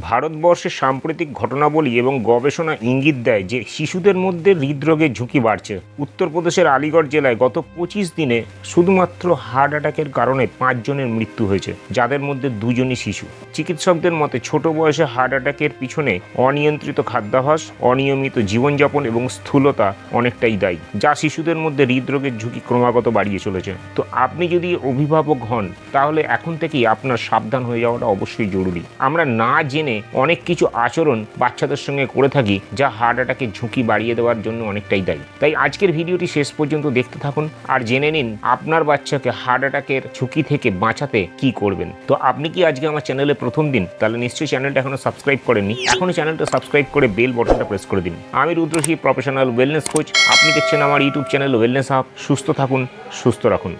ভারতবর্ষের সাম্প্রতিক ঘটনাবলী এবং গবেষণা ইঙ্গিত দেয় যে শিশুদের মধ্যে হৃদরোগের ঝুঁকি বাড়ছে। উত্তরপ্রদেশের আলিগড় জেলায় গত পঁচিশ দিনে শুধুমাত্র হার্ট অ্যাটাকের কারণে পাঁচজনের মৃত্যু হয়েছে, যাদের মধ্যে দুজনই শিশু। চিকিৎসকদের মতে, ছোট বয়সে হার্ট অ্যাটাকের পিছনে অনিয়ন্ত্রিত খাদ্যাভ্যাস, অনিয়মিত জীবনযাপন এবং স্থূলতা অনেকটাই দায়ী, যা শিশুদের মধ্যে হৃদরোগের ঝুঁকি ক্রমাগত বাড়িয়ে চলেছে। তো আপনি যদি অভিভাবক হন, তাহলে এখন থেকেই আপনার সাবধান হয়ে যাওয়াটা অবশ্যই জরুরি। আমরা না জেনে অনেক কিছু আচরণ বাচ্চাদের সঙ্গে করে থাকি, যা হার্ট অ্যাটাকের ঝুঁকি বাড়িয়ে দেওয়ার জন্য অনেকটাই দায়ী। তাই আজকের ভিডিওটি শেষ পর্যন্ত দেখতে থাকুন আর জেনে নিন আপনার বাচ্চাকে হার্ট অ্যাটাকের ঝুঁকি থেকে বাঁচাতে কি করবেন। তো আপনি কি আজকে আমার চ্যানেলে প্রথম দিন? তাহলে নিশ্চয়ই চ্যানেলটা এখনও সাবস্ক্রাইব করেননি। এখনই চ্যানেলটা সাবস্ক্রাইব করে বেল বটনটা প্রেস করে দিন। আমি রুদ্রশী প্রফেশনাল ওয়েলনেস কোচ আপনি দেখছেন আমার ইউটিউব চ্যানেল ওয়েলনেস হাব সুস্থ থাকুন, সুস্থ রাখুন।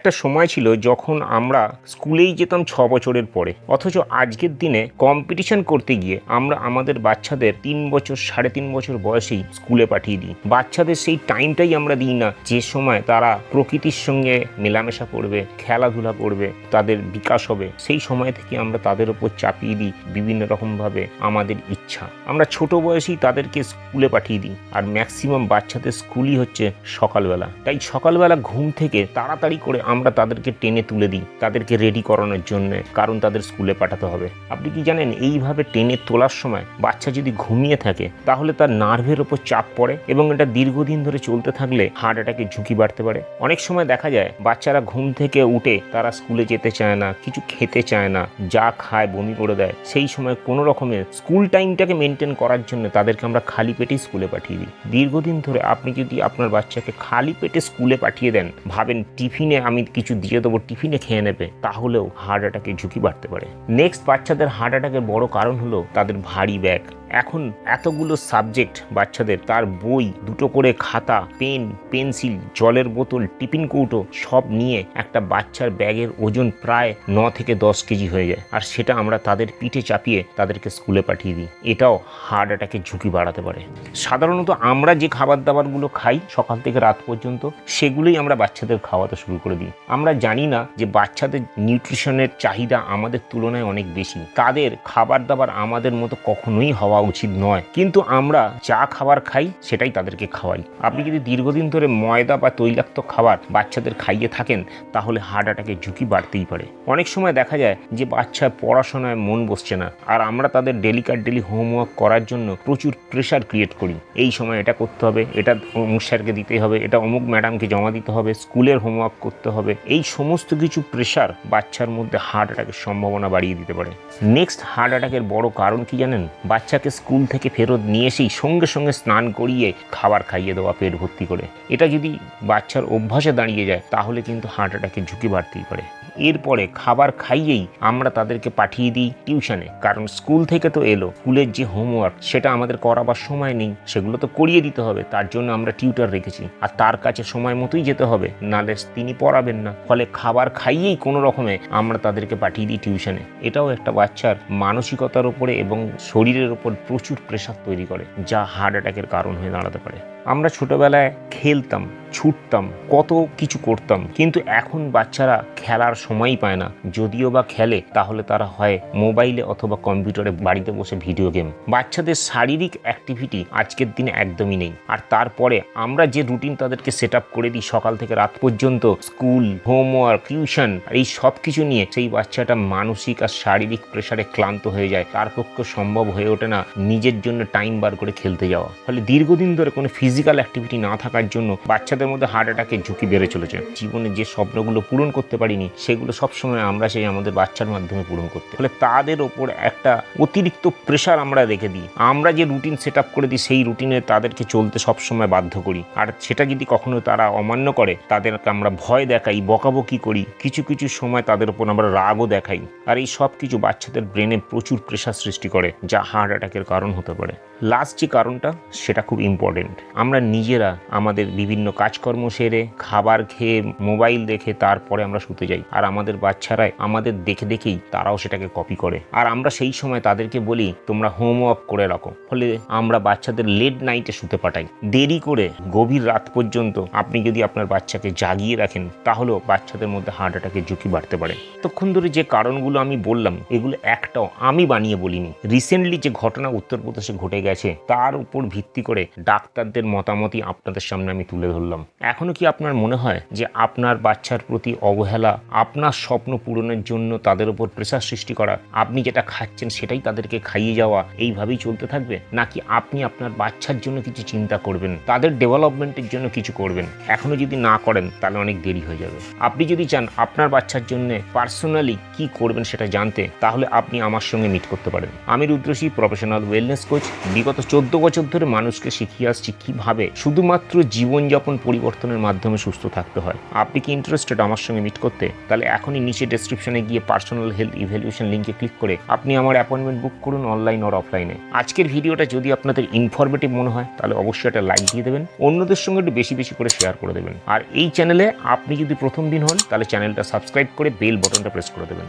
একটা সময় ছিল যখন আমরা স্কুলেই যেতাম ছ বছরের পরে। অথচ আজকের দিনে কম্পিটিশন করতে গিয়ে আমরা আমাদের বাচ্চাদের তিন বছর, সাড়ে তিন বছর বয়সেই স্কুলে পাঠিয়ে দিই। বাচ্চাদের সেই টাইমটাই আমরা দিই না। যে সময় তারা প্রকৃতির সঙ্গে মেলামেশা করবে, খেলাধুলা করবে, তাদের বিকাশ হবে, সেই সময় থেকে আমরা তাদের ওপর চাপিয়ে দিই বিভিন্ন রকমভাবে আমাদের ইচ্ছা। আমরা ছোট বয়সেই তাদেরকে স্কুলে পাঠিয়ে দিই। আর ম্যাক্সিমাম বাচ্চাদের স্কুলই হচ্ছে সকালবেলা। তাই সকালবেলা ঘুম থেকে তাড়াতাড়ি করে আমরা তাদেরকে টেনে তুলে দিই, তাদেরকে রেডি করানোর জন্য, কারণ তাদের স্কুলে পাঠাতে হবে। আপনি কি জানেন, এইভাবে টেনে তোলার সময় বাচ্চা যদি ঘুমিয়ে থাকে, তাহলে তার নার্ভের ওপর চাপ পড়ে এবং এটা দীর্ঘদিন ধরে চলতে থাকলে হার্ট অ্যাটাকের ঝুঁকি বাড়তে পারে। অনেক সময় দেখা যায়, বাচ্চারা ঘুম থেকে উঠে তারা স্কুলে যেতে চায় না, কিছু খেতে চায় না, যা খায় বমি করে দেয়। সেই সময় কোনো রকমের স্কুল টাইমটাকে মেনটেন করার জন্য তাদেরকে আমরা খালি পেটেই স্কুলে পাঠিয়ে দিই। দীর্ঘদিন ধরে আপনি যদি আপনার বাচ্চাকে খালি পেটে স্কুলে পাঠিয়ে দেন, ভাবেন টিফিনে আমি কিছু দিয়ে দেবো, টিফিনে খেয়ে নেবে, তাহলেও হার্ট অ্যাটাকের ঝুঁকি বাড়তে পারে। নেক্সট বাচ্চাদের হার্ট অ্যাটাকের বড় কারণ হলো তাদের ভারী ব্যাগ। এখন এতগুলো সাবজেক্ট বাচ্চাদের, তার বই, দুটো করে খাতা, পেন, পেন্সিল, জলের বোতল, টিফিন কৌটো, সব নিয়ে একটা বাচ্চার ব্যাগের ওজন প্রায় ন থেকে দশ কেজি হয়ে যায়। আর সেটা আমরা তাদের পিঠে চাপিয়ে তাদেরকে স্কুলে পাঠিয়ে দিই। এটাও হার্ট অ্যাটাকের ঝুঁকি বাড়াতে পারে। সাধারণত আমরা যে খাবার দাবারগুলো খাই সকাল থেকে রাত পর্যন্ত, সেগুলোই আমরা বাচ্চাদের খাওয়াতে শুরু করে দিই। আমরা জানি না যে বাচ্চাদের নিউট্রিশনের চাহিদা আমাদের তুলনায় অনেক বেশি। তাদের খাবার দাবার আমাদের মতো কখনোই হওয়া উচিত নয়। কিন্তু আমরা যা খাবার খাই, সেটাই তাদেরকে খাওয়াই। আপনি যদি দীর্ঘদিন ধরে ময়দা বা তৈলাক্ত খাবার বাচ্চাদের খাইয়ে থাকেন, তাহলে হার্ট অ্যাটাকের ঝুঁকি বাড়তেই পারে। অনেক সময় দেখা যায় যে বাচ্চা পড়াশোনায় মন বসছে না, আর আমরা তাদের ডেলিকার ডেলি হোমওয়ার্ক করার জন্য প্রচুর প্রেশার ক্রিয়েট করি। এই সময় এটা করতে হবে, এটা অমুক স্যারকে দিতে হবে, এটা অমুক ম্যাডামকে জমা দিতে হবে, স্কুলের হোমওয়ার্ক করতে হবে। এই সমস্ত কিছু প্রেশার বাচ্চার মধ্যে হার্ট অ্যাটাকের সম্ভাবনা বাড়িয়ে দিতে পারে। নেক্সট হার্ট অ্যাটাকের বড় কারণ কি জানেন? বাচ্চাকে স্কুল থেকে ফেরত নিয়ে এসেই সঙ্গে সঙ্গে স্নান করিয়ে খাবার খাইয়ে দেওয়া, পেট ভর্তি করে। এটা যদি বাচ্চার অভ্যাসে দাঁড়িয়ে যায়, তাহলে কিন্তু হার্ট অ্যাটাকের ঝুঁকি বাড়তেই পারে। এরপরে খাবার খাইয়েই আমরা তাদেরকে পাঠিয়ে দিই টিউশনে। কারণ স্কুল থেকে তো এলো, স্কুলের যে হোমওয়ার্ক সেটা আমাদের করাবার সময় নেই। সেগুলো তো করিয়ে দিতে হবে, তার জন্য আমরা টিউটার রেখেছি। আর তার কাছে সময় মতোই যেতে হবে নালে তিনি পড়াবেন না। ফলে খাবার খাইয়েই কোনো রকমে আমরা তাদেরকে পাঠিয়ে দিই টিউশনে। এটাও একটা বাচ্চার মানসিকতার উপরে এবং শরীরের উপর প্রচুর প্রেশার তৈরি করে, যা হার্ট অ্যাটাকের কারণ হয়ে দাঁড়াতে পারে। আমরা ছোটবেলায় খেলতাম, ছুটতাম, কত কিছু করতাম, কিন্তু এখন বাচ্চারা খেলার সময়ই পায় না। যদিও বা খেলে, তাহলে তারা হয় মোবাইলে অথবা কম্পিউটারে বাড়িতে বসে ভিডিও গেম। বাচ্চাদের শারীরিক অ্যাক্টিভিটি আজকের দিনে একদমই নেই। আর তারপরে আমরা যে রুটিন তাদেরকে সেট করে দিই সকাল থেকে রাত পর্যন্ত স্কুল হোমওয়ার্ক টিউশন এই সব কিছু নিয়ে, সেই বাচ্চাটা মানসিক আর শারীরিক প্রেশারে ক্লান্ত হয়ে যায়। তার পক্ষে সম্ভব হয়ে ওঠে না নিজের জন্য টাইম বার করে খেলতে যাওয়া। ফলে দীর্ঘদিন ধরে কোনো ফিজিক্যাল অ্যাক্টিভিটি না থাকার জন্য বাচ্চাদের মধ্যে হার্ট অ্যাটাকের ঝুঁকি বেড়ে চলেছে। জীবনে যে স্বপ্নগুলো পূরণ করতে পারিনি, সেগুলো সবসময় আমরা সেই আমাদের বাচ্চার মাধ্যমে পূরণ করতে। ফলে তাদের ওপর একটা অতিরিক্ত প্রেশার আমরা রেখে দিই। আমরা যে রুটিন সেট আপ করে দিই, সেই রুটিনে তাদেরকে চলতে সবসময় বাধ্য করি। আর সেটা যদি কখনো তারা অমান্য করে, তাদেরকে আমরা ভয় দেখাই, বকাবকি করি, কিছু কিছু সময় তাদের ওপর আমরা রাগও দেখাই। আর এই সব কিছু বাচ্চাদের ব্রেনে প্রচুর প্রেশার সৃষ্টি করে, যা হার্ট অ্যাটাকের কারণ হতে পারে। লাস্ট যে কারণটা, সেটা খুব ইম্পর্টেন্ট আমরা নিজেরা আমাদের বিভিন্ন কাজকর্ম সেরে, খাবার খেয়ে মোবাইল দেখে তারপরে আমরা শুতে যাই। আর আমাদের বাচ্চারাই আমাদের দেখে দেখেই তারাও সেটাকে কপি করে। আর আমরা সেই সময় তাদেরকে বলি, তোমরা হোমওয়ার্ক করে রাখো। ফলে আমরা বাচ্চাদের লেট নাইটে শুতে পাঠাই। দেরি করে গভীর রাত পর্যন্ত আপনি যদি আপনার বাচ্চাকে জাগিয়ে রাখেন, তাহলেও বাচ্চাদের মধ্যে হার্ট অ্যাটাকের ঝুঁকি বাড়তে পারে। তখন ধরে যে কারণগুলো আমি বললাম, এগুলো একটাও আমি বানিয়ে বলিনি। রিসেন্টলি যে ঘটনা উত্তরপ্রদেশে ঘটে গেছে তার উপর ভিত্তি করে ডাক্তারদের মতামতই আপনাদের সামনে আমি তুলে ধরলাম। এখনও কি আপনার মনে হয় যে আপনার বাচ্চার প্রতি অবহেলা, আপনার স্বপ্ন পূরণের জন্য তাদের উপর প্রেশার সৃষ্টি করা, আপনি যেটা খাচ্ছেন সেটাই তাদেরকে খাইয়ে যাওয়া, এইভাবেই চলতে থাকবে? নাকি আপনি আপনার বাচ্চার জন্য কিছু চিন্তা করবেন, তাদের ডেভেলপমেন্টের জন্য কিছু করবেন? এখনও যদি না করেন, তাহলে অনেক দেরি হয়ে যাবে। আপনি যদি চান আপনার বাচ্চার জন্য পার্সোনালি কি করবেন সেটা জানতে, তাহলে আপনি আমার সঙ্গে মিট করতে পারেন। আমি রুদ্রশী প্রফেশনাল ওয়েলনেস কোচ বিগত চোদ্দ বছর ধরে মানুষকে শিখিয়ে আসছি কীভাবে শুধুমাত্র জীবনযাপন পরিবর্তনের মাধ্যমে সুস্থ থাকতে হয়। আপনি কি ইন্টারেস্টেড আমার সঙ্গে মিট করতে? তাহলে এখনই নিচে ডেসক্রিপশনে গিয়ে পার্সোনাল হেলথ ইভ্যালুয়েশন লিঙ্কে ক্লিক করে আপনি আমার অ্যাপয়েন্টমেন্ট বুক করুন অনলাইন আর অফলাইনে আজকের ভিডিওটা যদি আপনাদের ইনফরমেটিভ মনে হয়, তাহলে অবশ্যই একটা লাইক দিয়ে দেবেন, অন্যদের সঙ্গে একটু বেশি বেশি করে শেয়ার করে দেবেন। আর এই চ্যানেলে আপনি যদি প্রথম দিন হন, তাহলে চ্যানেলটা সাবস্ক্রাইব করে বেল বটনটা প্রেস করে দেবেন।